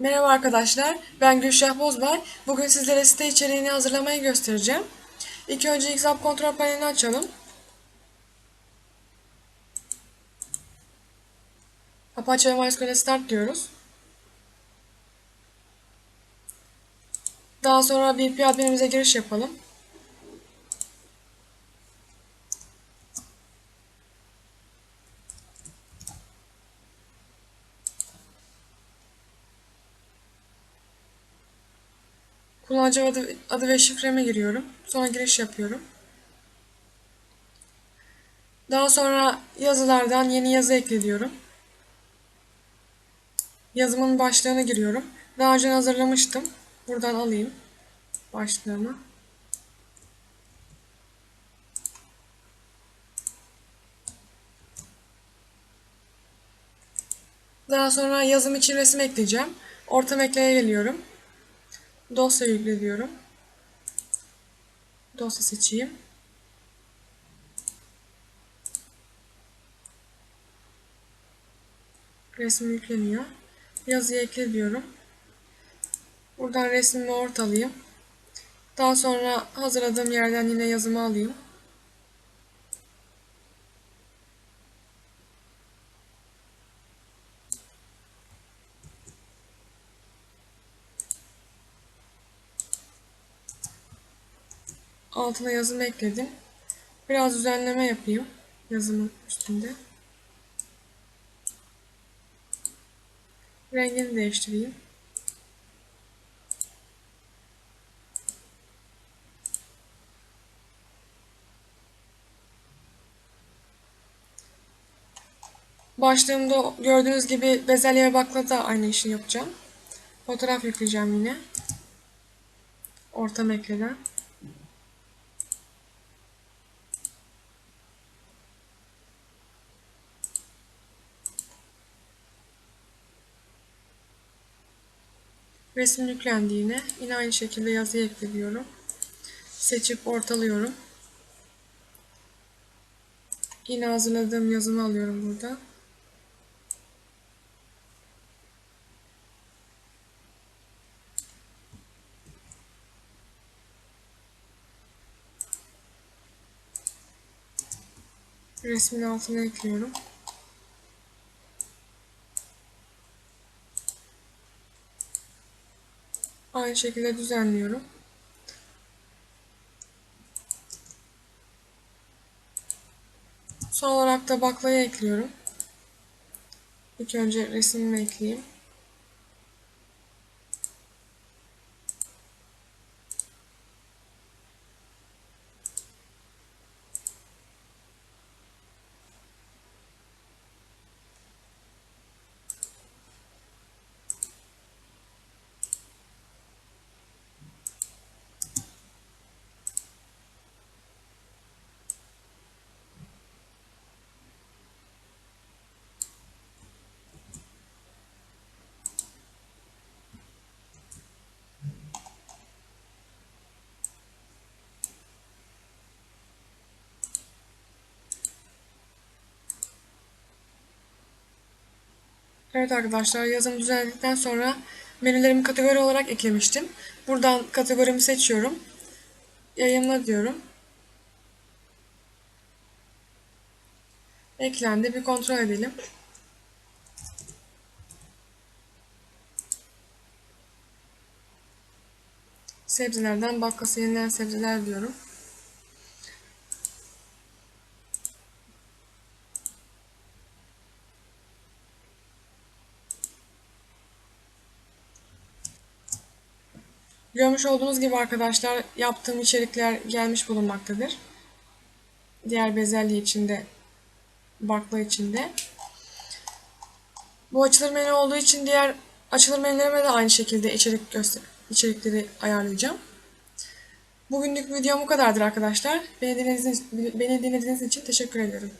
Merhaba arkadaşlar, ben Gülşah Bozbay. Bugün sizlere site içeriğini hazırlamayı göstereceğim. İlk önce XAP kontrol panelini açalım. Apache ve MySQL'e start diyoruz. Daha sonra VP adminimize giriş yapalım. Kullanıcı adı, adı ve şifreme giriyorum. Sonra giriş yapıyorum. Daha sonra yazılardan yeni yazı ekliyorum. Yazımın başlığını giriyorum. Daha önce hazırlamıştım. Buradan alayım başlığımı. Daha sonra yazım için resim ekleyeceğim. Ortam ekleye geliyorum. Dosya yükle diyorum. Dosya seçeyim. Resim yükleniyor. Yazıyı ekle diyorum. Buradan resmimi ortalayayım. Daha sonra hazırladığım yerden yine yazımı alayım. Altına yazımı ekledim. Biraz düzenleme yapayım yazımın üstünde. Rengini değiştireyim. Başlığımda gördüğünüz gibi bezelye ve bakla da aynı işi yapacağım. Fotoğraf yükleyeceğim yine. Ortam ekleden. Resim yüklendi yine. Yine aynı şekilde yazıyı ekliyorum. Seçip ortalıyorum. Yine hazırladığım yazımı alıyorum burada. Resmin altına ekliyorum. Aynı şekilde düzenliyorum. Son olarak da baklayı ekliyorum. İlk önce resmimi ekleyeyim. Evet arkadaşlar yazımı düzenledikten sonra menülerimi kategori olarak eklemiştim. Buradan kategorimi seçiyorum. Yayınla diyorum. Eklendi. Bir kontrol edelim. Sebzelerden bakkası yenilen sebzeler diyorum. Görmüş olduğunuz gibi arkadaşlar yaptığım içerikler gelmiş bulunmaktadır. Diğer bezelye içinde, bakla içinde. Bu açılır menü olduğu için diğer açılır menülerime de aynı şekilde içerik göster içerikleri ayarlayacağım. Bugünlük videom bu kadardır arkadaşlar. Beni dinlediğiniz, beni dinlediğiniz için teşekkür ederim.